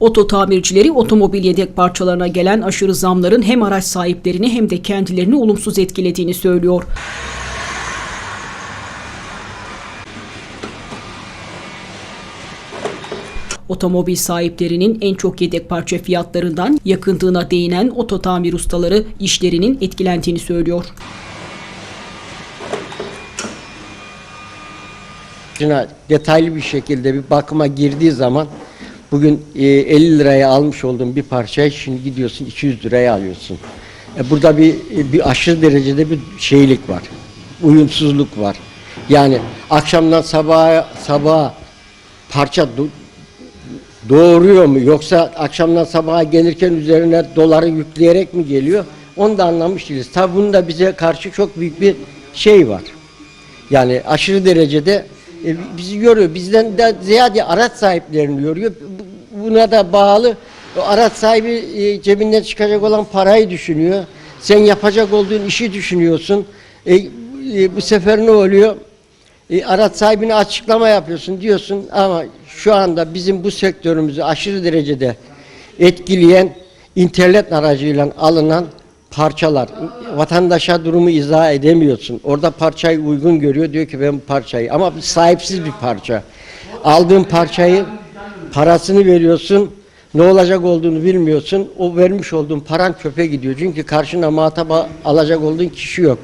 Oto tamircileri otomobil yedek parçalarına gelen aşırı zamların hem araç sahiplerini hem de kendilerini olumsuz etkilediğini söylüyor. Otomobil sahiplerinin en çok yedek parça fiyatlarından yakındığına değinen oto tamir ustaları işlerinin etkilendiğini söylüyor. Şuna detaylı bir şekilde bir bakıma girdiği zaman bugün e, 50 liraya almış olduğun bir parçayı şimdi gidiyorsun 200 liraya alıyorsun. E, burada bir bir aşırı derecede bir şeylik var. Uyumsuzluk var. Yani akşamdan sabaha sabaha parça do- doğuruyor mu yoksa akşamdan sabaha gelirken üzerine doları yükleyerek mi geliyor? Onu da anlamış değiliz. Tabi bunun da bize karşı çok büyük bir şey var. Yani aşırı derecede e, bizi yoruyor. Bizden de ziyade araç sahiplerini yoruyor. Bu- Buna da bağlı araç sahibi e, cebinden çıkacak olan parayı düşünüyor. Sen yapacak olduğun işi düşünüyorsun. E, e, bu sefer ne oluyor? E, araç sahibine açıklama yapıyorsun diyorsun ama şu anda bizim bu sektörümüzü aşırı derecede etkileyen internet aracıyla alınan parçalar. Vatandaşa durumu izah edemiyorsun. Orada parçayı uygun görüyor diyor ki ben bu parçayı ama sahipsiz bir parça. Aldığın parçayı parasını veriyorsun. Ne olacak olduğunu bilmiyorsun. O vermiş olduğun paran çöpe gidiyor. Çünkü karşına muhatap alacak olduğun kişi yok.